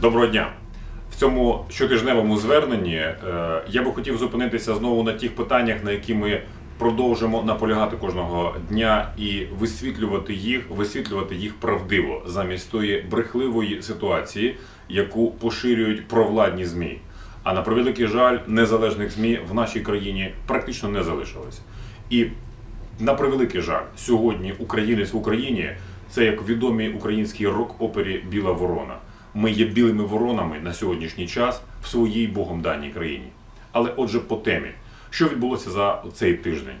Доброго дня! В цьому щотижневому зверненні е, я би хотів зупинитися знову на тих питаннях, на які ми продовжимо наполягати кожного дня і висвітлювати їх, висвітлювати їх правдиво замість тої брехливої ситуації, яку поширюють провладні змі. А на превеликий жаль, незалежних змі в нашій країні практично не залишилось. І на превеликий жаль, сьогодні українець в Україні це як відомій українській рок-опері Біла Ворона. Ми є білими воронами на сьогоднішній час в своїй богом даній країні. Але отже, по темі, що відбулося за цей тиждень?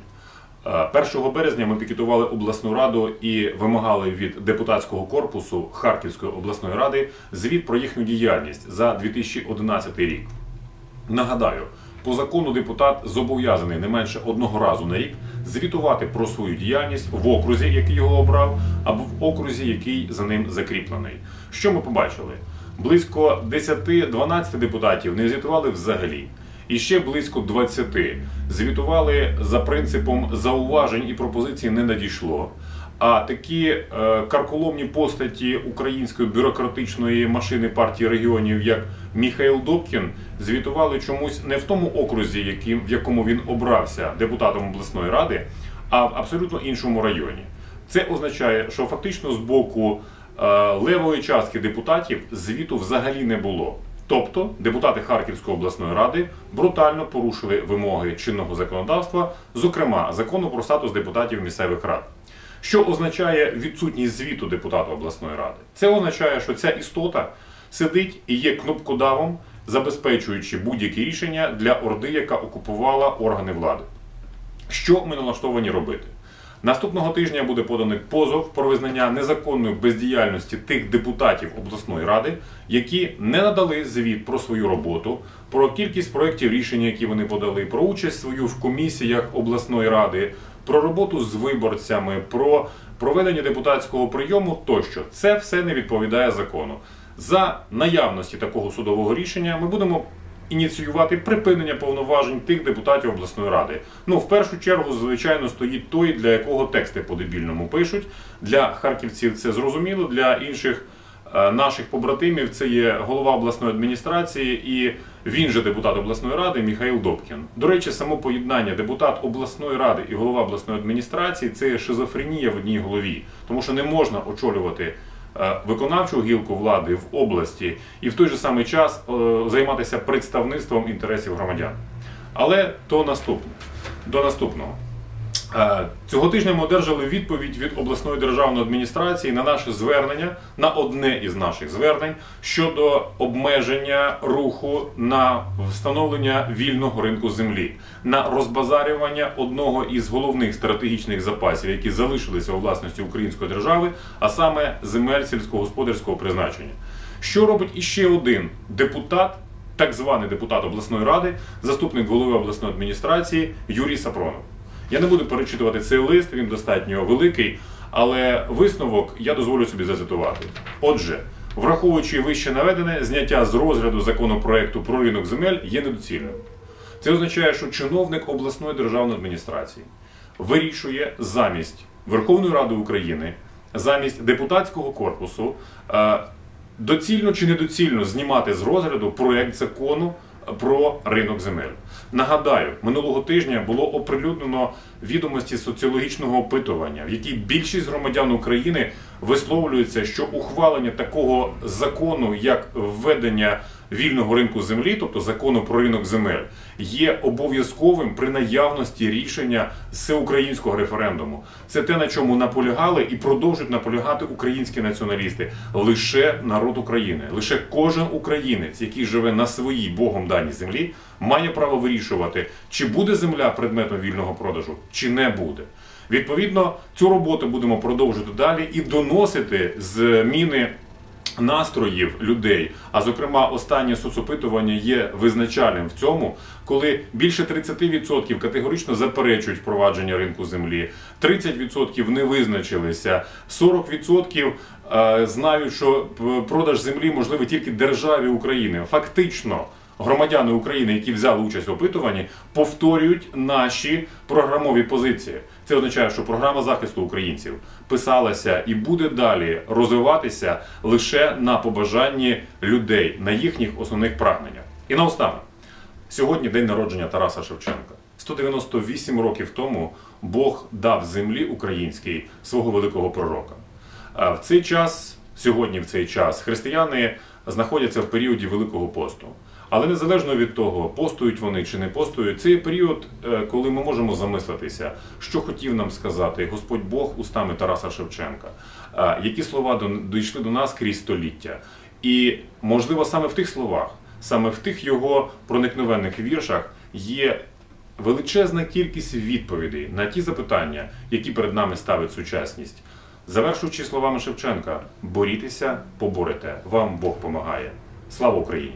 Е, 1 березня ми пікетували обласну раду і вимагали від депутатського корпусу Харківської обласної ради звіт про їхню діяльність за 2011 рік. Нагадаю, по закону депутат зобов'язаний не менше одного разу на рік звітувати про свою діяльність в окрузі, який його обрав, або в окрузі, який за ним закріплений. Що ми побачили? Близько 10-12 депутатів не звітували взагалі. І ще близько 20 звітували за принципом зауважень і пропозицій не надійшло. А такі е, карколомні постаті української бюрократичної машини партії регіонів, як Міхаїл Добкін, звітували чомусь не в тому окрузі, яким, в якому він обрався депутатом обласної ради, а в абсолютно іншому районі. Це означає, що фактично з боку е, левої частки депутатів звіту взагалі не було. Тобто депутати Харківської обласної ради брутально порушили вимоги чинного законодавства, зокрема закону про статус депутатів місцевих рад. Що означає відсутність звіту депутата обласної ради? Це означає, що ця істота сидить і є кнопкодавом, забезпечуючи будь-які рішення для орди, яка окупувала органи влади. Що ми налаштовані робити? Наступного тижня буде поданий позов про визнання незаконної бездіяльності тих депутатів обласної ради, які не надали звіт про свою роботу, про кількість проєктів рішення, які вони подали, про участь свою в комісіях обласної ради, про роботу з виборцями, про проведення депутатського прийому тощо. Це все не відповідає закону. За наявності такого судового рішення ми будемо ініціювати припинення повноважень тих депутатів обласної ради. Ну, в першу чергу, звичайно, стоїть той, для якого тексти по-дебільному пишуть. Для харківців це зрозуміло, для інших наших побратимів це є голова обласної адміністрації і він же депутат обласної ради Міхаїл Добкін. До речі, само поєднання депутат обласної ради і голова обласної адміністрації це шизофренія в одній голові, тому що не можна очолювати е, виконавчу гілку влади в області і в той же самий час е, займатися представництвом інтересів громадян. Але то наступне. До наступного. Е, Цього тижня ми одержали відповідь від обласної державної адміністрації на наше звернення на одне із наших звернень щодо обмеження руху на встановлення вільного ринку землі, на розбазарювання одного із головних стратегічних запасів, які залишилися у власності української держави, а саме земель сільськогосподарського призначення. Що робить іще один депутат, так званий депутат обласної ради, заступник голови обласної адміністрації Юрій Сапронов. Я не буду перечитувати цей лист, він достатньо великий, але висновок я дозволю собі зацитувати. Отже, враховуючи вище наведене, зняття з розгляду законопроекту про ринок земель є недоцільним. Це означає, що чиновник обласної державної адміністрації вирішує замість Верховної Ради України, замість депутатського корпусу е, доцільно чи недоцільно знімати з розгляду проект закону про ринок земель. Нагадаю, минулого тижня було оприлюднено відомості соціологічного опитування, в якій більшість громадян України висловлюється, що ухвалення такого закону, як введення вільного ринку землі, тобто закону про ринок земель, є обов'язковим при наявності рішення всеукраїнського референдуму. Це те, на чому наполягали і продовжують наполягати українські націоналісти. Лише народ України, лише кожен українець, який живе на своїй богом даній землі, має право вирішувати, чи буде земля предметом вільного продажу, чи не буде. Відповідно, цю роботу будемо продовжувати далі і доносити зміни настроїв людей. А зокрема, останнє соцопитування є визначальним в цьому, коли більше 30% категорично заперечують впровадження ринку землі, 30% не визначилися, 40% е, знають, що продаж землі можливий тільки державі України. Фактично. Громадяни України, які взяли участь в опитуванні, повторюють наші програмові позиції. Це означає, що програма захисту українців писалася і буде далі розвиватися лише на побажанні людей, на їхніх основних прагненнях. І наостанок, сьогодні день народження Тараса Шевченка. 198 років тому Бог дав землі українській свого великого пророка. В цей час, сьогодні, в цей час, християни знаходяться в періоді Великого посту. Але незалежно від того, постують вони чи не постують, це є період, е, коли ми можемо замислитися, що хотів нам сказати Господь Бог устами Тараса Шевченка, е, які слова дійшли до нас крізь століття. І можливо саме в тих словах, саме в тих його проникновенних віршах є величезна кількість відповідей на ті запитання, які перед нами ставить сучасність. Завершуючи словами Шевченка, борітеся, поборете, вам Бог помагає. Слава Україні!